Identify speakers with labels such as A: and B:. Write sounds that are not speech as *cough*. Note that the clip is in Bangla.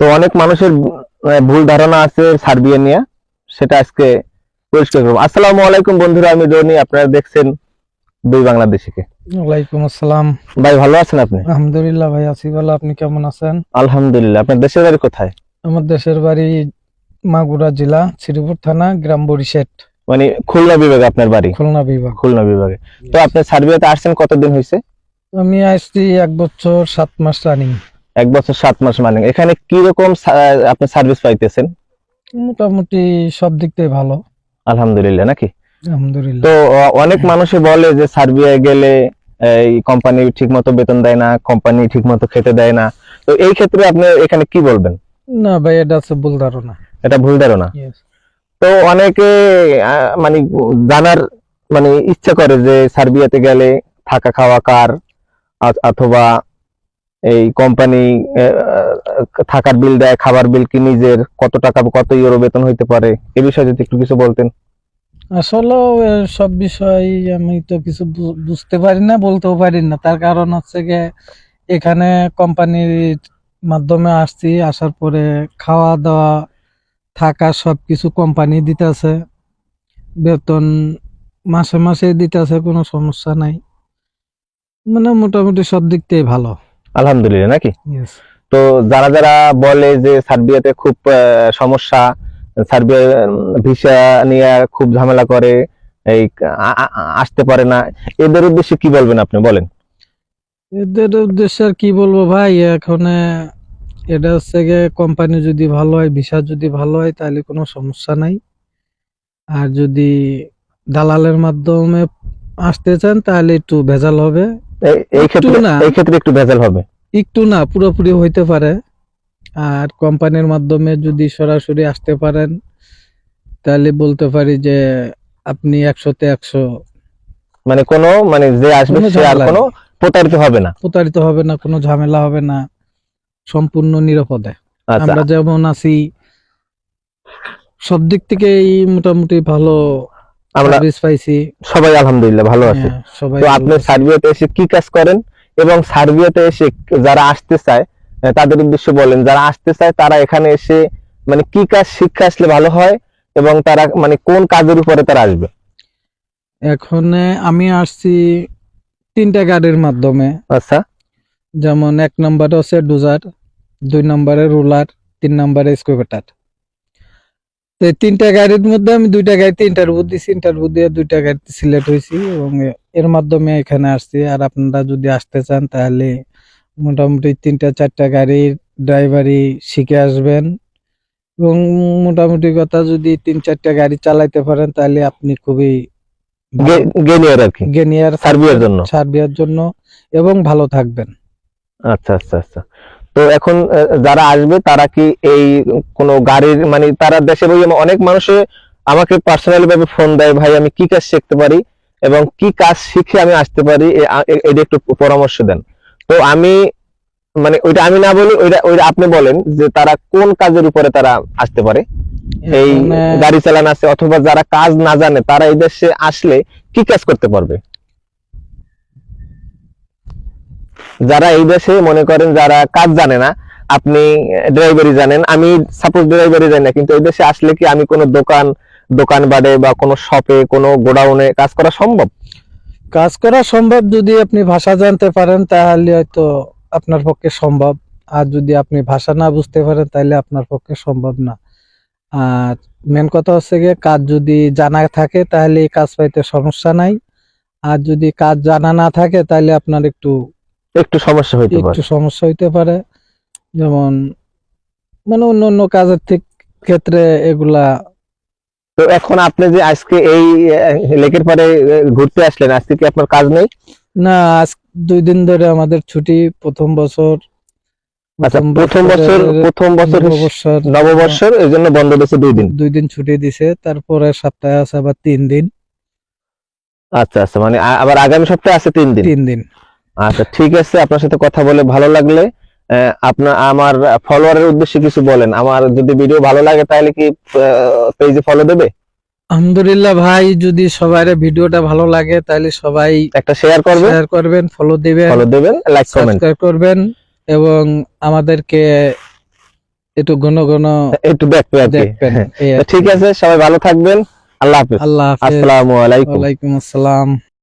A: তো অনেক মানুষের ভুল ধারণা আছে সার্বিয়া নিয়ে সেটা আজকে পরিষ্কার করব। আসসালামু আলাইকুম বন্ধুরা আমি রনি আপনারা দেখছেন দুই বাংলাদেশিকে।
B: ওয়ালাইকুম আসসালাম।
A: ভাই ভালো আছেন আপনি?
B: আলহামদুলিল্লাহ ভাই আছি ভালো। আপনি কেমন আছেন?
A: আলহামদুলিল্লাহ। আপনার দেশের বাড়ি কোথায়?
B: আমার দেশের বাড়ি মাগুরা জেলা শ্রীপুর থানা গ্রাম বরিশেট।
A: মানে খুলনা বিভাগে আপনার বাড়ি?
B: খুলনা বিভাগ।
A: খুলনা বিভাগে। তো আপনি সার্বিয়াতে আসছেন কতদিন হয়েছে
B: আমি আসছি এক বছর সাত মাস রানিং
A: এক বছর সাত মাস মানে এখানে কি রকম আপনি সার্ভিস পাইতেছেন?
B: মোটামুটি সব দিক থেকে ভালো।
A: আলহামদুলিল্লাহ নাকি?
B: আলহামদুলিল্লাহ।
A: তো অনেক মানুষে বলে যে সার্বিয়ায় গেলে এই কোম্পানি ঠিক মতো বেতন দেয় না কোম্পানি ঠিক মতো খেতে দেয় না। তো এই ক্ষেত্রে আপনি এখানে কি বলবেন?
B: না ভাই এটা হচ্ছে ভুল ধারণা।
A: এটা ভুল ধারণা? তো অনেকে মানে জানার মানে ইচ্ছা করে যে সার্বিয়াতে গেলে থাকা খাওয়া কার অথবা এই কোম্পানি থাকার বিল দেয়, খাবার বিল কি নিজের, কত টাকা, কত ইউরো বেতন হইতে পারে? এ বিষয়ে যদি একটু কিছু বলতেন।
B: আসলে সব বিষয় আমি তো কিছু বুঝতে পারি না, বলতেও পারি না। তার কারণ হচ্ছে গিয়ে, এখানে কোম্পানির মাধ্যমে আসছি, আসার পরে খাওয়া দাওয়া থাকা সব কিছু কোম্পানি দিতেছে। বেতন মাসে মাসে দিতেছে, কোনো সমস্যা নাই। মানে মোটামুটি সব দিক থেকে ভালো।
A: আলহামদুলিল্লাহ নাকি? তো যারা যারা বলে যে সার্বিয়াতে খুব সমস্যা সার্বিয়া ভিসা নিয়ে খুব ঝামেলা করে এই আসতে পারে না এদের উদ্দেশ্যে কি বলবেন আপনি বলেন?
B: এদের উদ্দেশ্যে আর কি বলব ভাই এখন এটা হচ্ছে গিয়ে কোম্পানি যদি ভালো হয় ভিসা যদি ভালো হয় তাহলে কোনো সমস্যা নাই। আর যদি দালালের মাধ্যমে আসতে চান তাহলে একটু ভেজাল হবে।
A: এই- ক্ষেত্রে একটু ভেজাল হবে।
B: একটু না পুরোপুরি হইতে পারে। আর কোম্পানির মাধ্যমে যদি সরাসরি আসতে পারেন তাহলে বলতে পারি যে আপনি একশোতে একশো।
A: মানে কোনো মানে যে আসবে সে আর কোনো প্রতারিত হবে না।
B: প্রতারিত হবে না কোনো ঝামেলা হবে না। সম্পূর্ণ নিরাপদে।
A: আচ্ছা।
B: আমরা যেমন আছি সব দিক থেকেই মোটামুটি ভালো
A: আমরা
B: পাইছি।
A: সবাই আলহামদুলিল্লাহ ভালো আছি।
B: হ্যাঁ,
A: তো আপনি
B: আছে।
A: সার্বিয়াতে এসে কি কাজ করেন? এবং সার্বিয়াতে এসে যারা আসতে চায় তাদের উদ্দেশ্যে বলেন যারা আসতে চায় তারা এখানে এসে মানে কি কাজ শিক্ষা আসলে ভালো হয় এবং তারা মানে কোন কাজের উপরে তারা আসবে?
B: এখন আমি আসছি তিনটা গাড়ির মাধ্যমে।
A: আচ্ছা।
B: যেমন এক নম্বরে হচ্ছে ডোজার দুই নম্বরে রোলার তিন নম্বরে স্কুবেটার তো তিনটা গাড়ির মধ্যে আমি দুইটা গাড়িতে ইন্টারভিউ দিছি ইন্টারভিউ দিয়ে দুইটা গাড়িতে সিলেক্ট হয়েছি এবং এর মাধ্যমে এখানে আসছি। আর আপনারা যদি আসতে চান তাহলে মোটামুটি তিনটা চারটা গাড়ির ড্রাইভারি শিখে আসবেন। এবং মোটামুটি কথা যদি তিন চারটা গাড়ি চালাইতে পারেন তাহলে আপনি খুবই
A: গেনিয়ার আর কি।
B: গেনিয়ার
A: সার্বিয়ার জন্য।
B: সার্বিয়ার জন্য এবং ভালো থাকবেন।
A: আচ্ছা আচ্ছা আচ্ছা। তো এখন যারা আসবে তারা কি এই কোনো গাড়ির মানে তারা দেশে বই অনেক মানুষে আমাকে পার্সোনালি ভাবে ফোন দেয় ভাই আমি কি কাজ শিখতে পারি এবং কি কাজ শিখে আমি আসতে পারি? এটা একটু পরামর্শ দেন। তো আমি মানে ওইটা আমি না বলি ওইটা ওইটা আপনি বলেন যে তারা কোন কাজের উপরে তারা আসতে পারে। এই গাড়ি চালান আছে অথবা যারা কাজ না জানে তারা এই দেশে আসলে কি কাজ করতে পারবে? যারা এই দেশে মনে করেন যারা কাজ জানে না, আপনি ড্রাইভারি জানেন। আমি সাপোজ ড্রাইভারি জানি না, কিন্তু এই দেশে আসলে কি আমি কোনো দোকান দোকান বাড়ে বা কোনো শপে কোনো গোডাউনে কাজ করা সম্ভব?
B: কাজ করা সম্ভব যদি আপনি ভাষা জানতে পারেন, তাহলে হয়তো আপনার পক্ষে সম্ভব। আর যদি আপনি ভাষা না বুঝতে পারেন, তাহলে আপনার পক্ষে সম্ভব না। আর মেন কথা হচ্ছে গিয়ে, কাজ যদি জানা থাকে, তাহলে এই কাজ পাইতে সমস্যা নাই। আর যদি কাজ জানা না থাকে, তাহলে আপনার একটু
A: একটু সমস্যা হইতে পারে।
B: একটু সমস্যা হইতে পারে। যেমন মানে অন্য অন্য কাজের ক্ষেত্রে এগুলা
A: তো এখন আপনি যে আজকে এই লেকের পারে ঘুরতে আসলেন আজকে কি আপনার কাজ নেই?
B: না আজ দুই দিন ধরে আমাদের ছুটি প্রথম বছর।
A: আচ্ছা প্রথম বছর প্রথম বছর
B: নববর্ষের
A: এই জন্য বন্ধ দিয়েছে দুই দিন।
B: দুই দিন ছুটি দিছে তারপরে সপ্তাহে আছে আবার তিন দিন।
A: আচ্ছা আচ্ছা মানে আবার আগামী সপ্তাহে আছে তিন দিন।
B: তিন দিন।
A: আচ্ছা ঠিক আছে আপনার সাথে কথা বলে ভালো লাগলে আপনার আমার ফলোয়ারের উদ্দেশ্যে কিছু বলেন। আমার যদি ভিডিও ভালো লাগে তাহলে কি পেজে ফলো দেবে?
B: আলহামদুলিল্লাহ ভাই যদি সবার ভিডিওটা ভালো লাগে তাহলে সবাই
A: একটা শেয়ার করবেন।
B: শেয়ার করবেন ফলো দিবেন
A: ফলো দেবেন লাইক কমেন্ট
B: সাবস্ক্রাইব করবেন এবং আমাদেরকে একটু ঘন ঘন
A: একটু
B: দেখবেন। *laughs*
A: ঠিক আছে সবাই ভালো থাকবেন। আল্লাহ হাফেজ।
B: আল্লাহ হাফেজ।
A: আসসালামু আলাইকুম।
B: ওয়ালাইকুম আসসালাম।